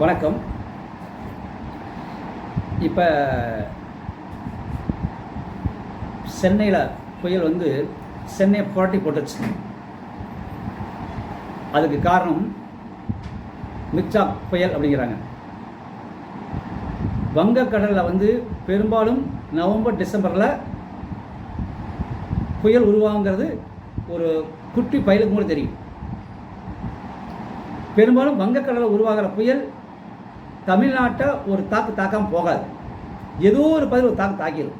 வணக்கம். இப்போ சென்னையில் புயல் வந்து சென்னையை புரட்டி போட்டுச்சு அதுக்கு காரணம் மிக்சா புயல் அப்படிங்கிறாங்க. வங்கக்கடலில் வந்து பெரும்பாலும் நவம்பர் டிசம்பரில் புயல் உருவாங்கிறது ஒரு குட்டி பயலுக்கு கூட தெரியும். பெரும்பாலும் வங்கக்கடலில் உருவாகிற புயல் தமிழ்நாட்டை ஒரு தாக்கு தாக்காமல் போகாது. ஏதோ ஒரு பதில் ஒரு தாக்கு தாக்கிடும்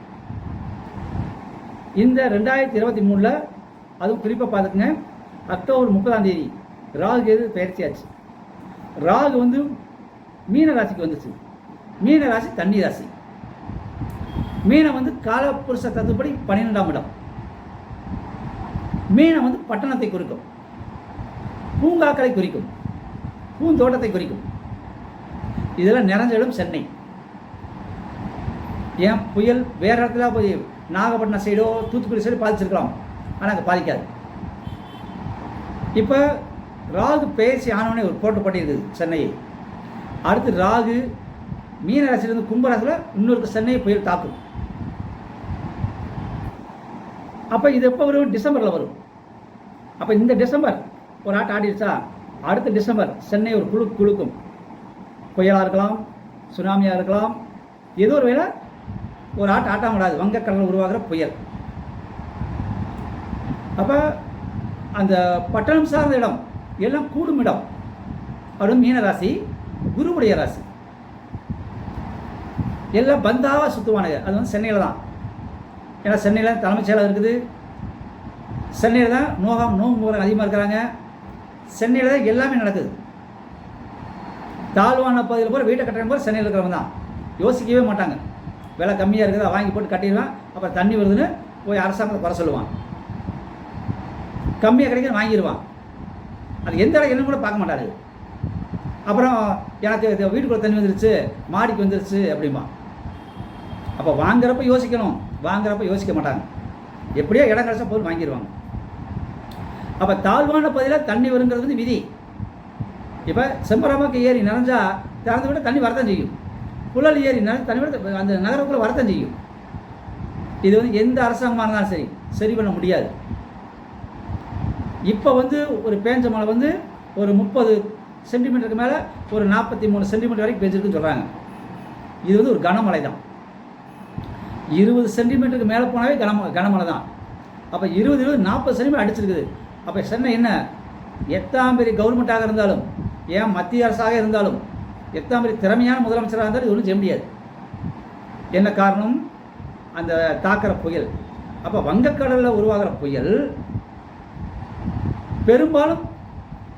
இந்த ரெண்டாயிரத்தி இருபத்தி மூணில் அதுவும் குறிப்பாக பார்த்துக்குங்க. அக்டோபர் முப்பதாம் தேதி ராகு எது பயிற்சியாச்சு ராகு வந்து மீன ராசிக்கு வந்துச்சு. மீன ராசி தண்ணி ராசி. மீனை வந்து காலப்புருஷ தத்துப்படி பன்னிரெண்டாம் இடம். மீனை வந்து பட்டணத்தை குறிக்கும். பூங்காக்களை குறிக்கும். பூந்தோட்டத்தை குறிக்கும். இதெல்லாம் நிறைஞ்ச இடம் சென்னை. ஏன்? புயல் வேறு இடத்துல போய் நாகப்பட்டினம் சைடோ தூத்துக்குடி சைடோ பாதிச்சிருக்கலாம். ஆனால் அங்கே பாதிக்காது. இப்போ ராகு பேசி ஆனவனே ஒரு போட்டப்பட்டிருக்குது சென்னையை. அடுத்து ராகு மீன ராசியிலிருந்து கும்பராசியில் இன்னொரு சென்னையை புயல் தாக்கும். அப்போ இது எப்போ வரும்? டிசம்பரில் வரும். அப்போ இந்த டிசம்பர் ஒரு ஆட்டம் ஆடிடுச்சா அடுத்த டிசம்பர் சென்னை ஒரு குழு குழுக்கும் புயலாக இருக்கலாம் சுனாமியாக இருக்கலாம் ஏதோ ஒரு வேலை ஒரு ஆட்டம் ஆட்டம் விடாது வங்கக்கடலில் உருவாகிற புயல். அப்போ அந்த பட்டணம் சார்ந்த இடம் எல்லாம் கூடும் இடம். அப்படின்னு மீன ராசி குருவுடைய ராசி. எல்லாம் பந்தாவாக சுற்றுவானுங்க அது வந்து சென்னையில் தான். ஏன்னா சென்னையில் தலைமைச் செயலகம் இருக்குது. சென்னையில் தான் நோகம் நோம்பு முறை அதிகமாக இருக்கிறாங்க. சென்னையில் தான் எல்லாமே நடக்குது. தாழ்வான பகுதியில் போகிற வீட்டை கட்டுற போது சென்னையில் இருக்கிறவங்க தான். யோசிக்கவே மாட்டாங்க. விலை கம்மியாக இருக்கிறத வாங்கி போட்டு கட்டிடுவான் அப்புறம் தண்ணி வருதுன்னு போய் அரசாங்கத்தை குறை சொல்லுவான். கம்மியாக கிடைக்கிற வாங்கிடுவான். அது எந்த இடம் என்ன கூட பார்க்க மாட்டாரு. அப்புறம் எனக்கு வீட்டுக்குள்ளே தண்ணி வந்துருச்சு மாடிக்கு வந்துருச்சு அப்படிம்பா அப்போ வாங்குறப்ப யோசிக்கணும். வாங்குறப்ப யோசிக்க மாட்டாங்க. எப்படியோ இடம் கிடச்சா போதும் வாங்கிடுவாங்க. அப்போ தாழ்வான பகுதியில் தண்ணி வருங்கிறது வந்து விதி இப்போ செம்பரமாக்கு ஏரி நிறைஞ்சா திறந்து விட தண்ணி வரத்தான் செய்யும். புழல் ஏரி நிறைஞ்சு தண்ணி விட அந்த நகரக்குள்ளே வரத்தான் செய்யும். இது வந்து எந்த அரசாங்கமாக இருந்தாலும் சரி சரி பண்ண முடியாது. இப்போ வந்து ஒரு பேஞ்ச மழை வந்து ஒரு முப்பது சென்டிமீட்டருக்கு மேலே ஒரு நாற்பத்தி மூணு சென்டிமீட்டர் வரைக்கும் பெஞ்சிருக்குன்னு சொல்கிறாங்க இது வந்து ஒரு கனமழை தான் இருபது சென்டிமீட்டருக்கு மேலே போனாவே கனம கனமழை தான் அப்போ இருபது இருபது நாற்பது சென்டிமீட்டர் அடிச்சிருக்குது. அப்போ சென்னை என்ன? எத்தாம் பெரிய கவர்மெண்ட்டாக இருந்தாலும் ஏன் மத்திய அரசாக இருந்தாலும் எத்தனை மாதிரி திறமையான முதலமைச்சராக இருந்தாலும் இது ஒன்றும் செய்ய முடியாது. என்ன காரணம்? அந்த தாக்கிற புயல். அப்போ வங்கக்கடலில் உருவாகிற புயல் பெரும்பாலும்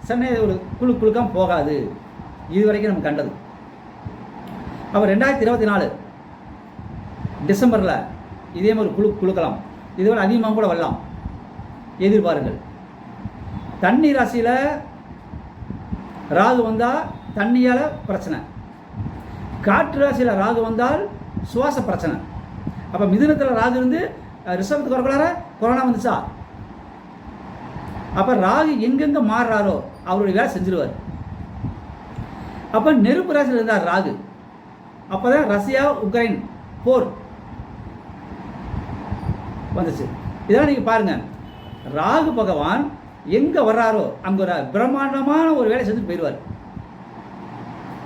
சென்னை ஒரு குழு குழுக்காம போகாது. இது வரைக்கும் நம்ம கண்டது. அப்போ ரெண்டாயிரத்தி இருபத்தி நாலு டிசம்பரில் இதே மாதிரி குழு குழுக்கலாம். இதோட அதிகமாக கூட வரலாம். எதிர்பாருங்கள். தண்ணீர் ராசியில் ராகு வந்தால் தண்ணியால் பிரச்சனை. காற்று ராசியில் ராகு வந்தால் சுவாச பிரச்சனை. அப்போ மிதுனத்தில் ராகு இருந்து ரிஷபத்துக்கு வரக்குள்ளார கொரோனா வந்துச்சா? அப்போ ராகு எங்கெங்கே மாறுறாரோ அவருடைய வேலை செஞ்சிருவார். அப்போ நெருப்பு ராசியில் இருந்தார் ராகு. அப்போ தான் ரஷ்யா உக்ரைன் போர் வந்துச்சு. இதெல்லாம் நீங்கள் பாருங்கள் ராகு பகவான் எங்கே வர்றாரோ அங்கே ஒரு பிரம்மாண்டமான ஒரு வேலை செஞ்சு போயிடுவார்.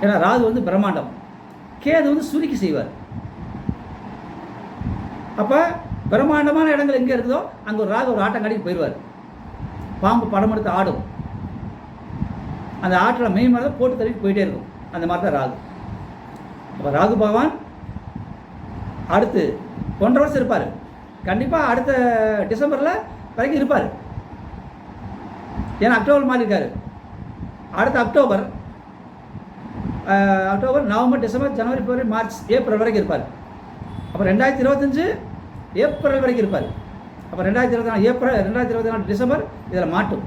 ஏன்னா ராகு வந்து பிரம்மாண்டம். கேது வந்து சுருக்கி செய்வார். அப்போ பிரம்மாண்டமான இடங்கள் எங்கே இருக்குதோ அங்கே ஒரு ராகு ஒரு ஆட்டம் காட்டி போயிடுவார். பாம்பு படம் எடுத்து ஆடும். அந்த ஆற்றில் மெய் மேலே போட்டு தள்ளிட்டு போயிட்டே இருக்கும். அந்த மாதிரி தான் ராகு. அப்போ ராகு பகவான் அடுத்து ஒன்றரை வருஷம் இருப்பார். கண்டிப்பாக அடுத்த டிசம்பரில் வரைக்கும் இருப்பார். ஏன்னா அக்டோபர் மாறியிருக்காரு அடுத்த அக்டோபர் அக்டோபர் நவம்பர் டிசம்பர் ஜனவரி பிப்ரவரி மார்ச் ஏப்ரல் வரைக்கும் இருப்பார். அப்போ ரெண்டாயிரத்தி இருபத்தஞ்சு ஏப்ரல் வரைக்கும் இருப்பார். அப்போ ரெண்டாயிரத்தி இருபத்தி நாலு ஏப்ரல் ரெண்டாயிரத்தி இருபத்தி நாலு டிசம்பர் இதில் மாட்டும்.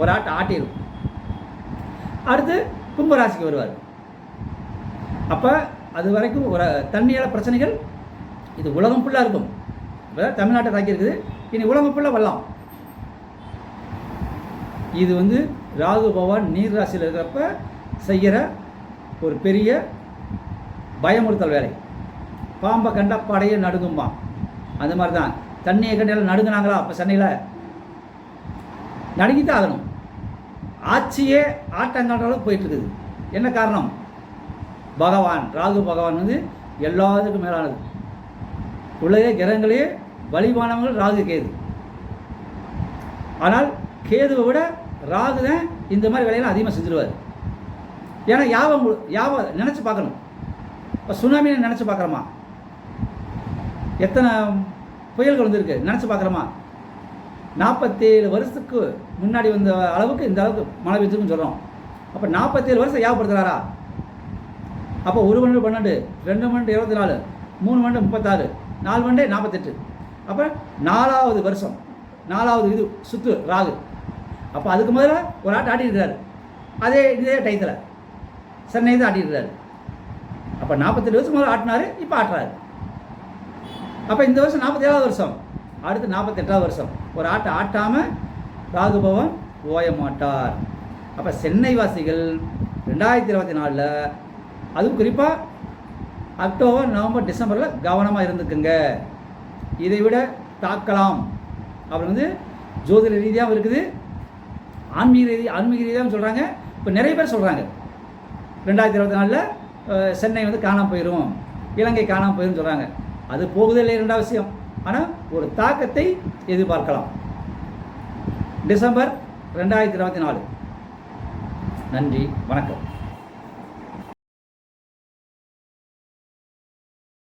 ஒரு ஆட்டை ஆட்டிடும். அடுத்து கும்பராசிக்கு வருவார். அப்போ அது வரைக்கும் ஒரு தண்ணியால் பிரச்சனைகள் இது உலகம் ஃபுல்லாக இருக்கும். இப்போ தமிழ்நாட்டை தாக்கி இருக்குது இனி உலகம் ஃபுல்லாக வரலாம். இது வந்து ராகு பகவான் நீர் ராசியில் இருக்கிறப்ப செய்கிற ஒரு பெரிய பயமுறுத்தல் வேலை. பாம்பை கண்ட படையை நடுங்கும்பா. அந்த மாதிரி தான் தண்ணியை கண்டையில் நடுங்குனாங்களா? அப்போ சென்னையில் நடுங்கித்தான் ஆகணும். ஆட்சியே ஆட்டங்கள்ற போயிட்டுருக்குது போயிட்டு இருக்குது. என்ன காரணம்? பகவான் ராகு பகவான் வந்து எல்லாத்துக்கும் மேலானது. உலக கிரகங்களே வலிமானவங்கள் ராகு கேது ஆனால் கேதுவை விட ராகு தான் இந்த மாதிரி வேலையெல்லாம் அதிகமாக செஞ்சிருவார். ஏன்னா யாவம் யாவம் நினச்சி பார்க்கணும். இப்போ சுனாமின்னு நினச்சி பார்க்குறோமா? எத்தனை புயல்கள் வந்துருக்கு நினச்சி பார்க்குறோமா? நாற்பத்தேழு வருஷத்துக்கு முன்னாடி வந்த அளவுக்கு இந்த அளவுக்கு மழை பெய்ஞ்சுன்னு சொல்கிறோம் அப்போ நாற்பத்தேழு வருஷம் யாவப்படுத்துகிறாரா அப்போ ஒரு மணி பன்னெண்டு ரெண்டு மணி இருபத்தி நாலு மூணு மணி முப்பத்தாறு நாலு மணி நாற்பத்தெட்டு அப்போ நாலாவது வருஷம் நாலாவது இது சுத்து ராகு. அப்போ அதுக்கு முதல்ல ஒரு ஆட்டு ஆட்டியிருக்கிறாரு அதே இதே டயத்தில் சென்னை தான் ஆட்டியிருக்கிறாரு அப்போ நாற்பத்தெட்டு வருஷம் முதல்ல ஆட்டினாரு இப்போ ஆட்டுறாரு. அப்போ இந்த வருஷம் நாற்பத்தேழாவது வருஷம். அடுத்து நாற்பத்தெட்டாவது வருஷம். ஒரு ஆட்டை ஆட்டாமல் ராகுபவன் ஓய மாட்டார். அப்போ சென்னை வாசிகள் ரெண்டாயிரத்தி இருபத்தி நாலில் அதுவும் குறிப்பாக அக்டோபர் நவம்பர் டிசம்பரில் கவனமாக இருந்துக்குங்க. இதை விட தாக்கலாம். அப்படி வந்து ஜோதிட ரீதியாகவும் இருக்குது. ஆன்மீக ரீதி ஆன்மீக ரீதியாக சொல்கிறாங்க இப்போ நிறைய பேர் சொல்கிறாங்க ரெண்டாயிரத்தி இருபத்தி நாலில் சென்னை வந்து காணாமல் போயிடும் இலங்கை காணாமல் போயிடும் சொல்கிறாங்க அது போகுதே இல்லை ரெண்டாவது விஷயம். ஆனால் ஒரு தாக்கத்தை எதிர்பார்க்கலாம். டிசம்பர் ரெண்டாயிரத்தி இருபத்தி நாலு. நன்றி வணக்கம்.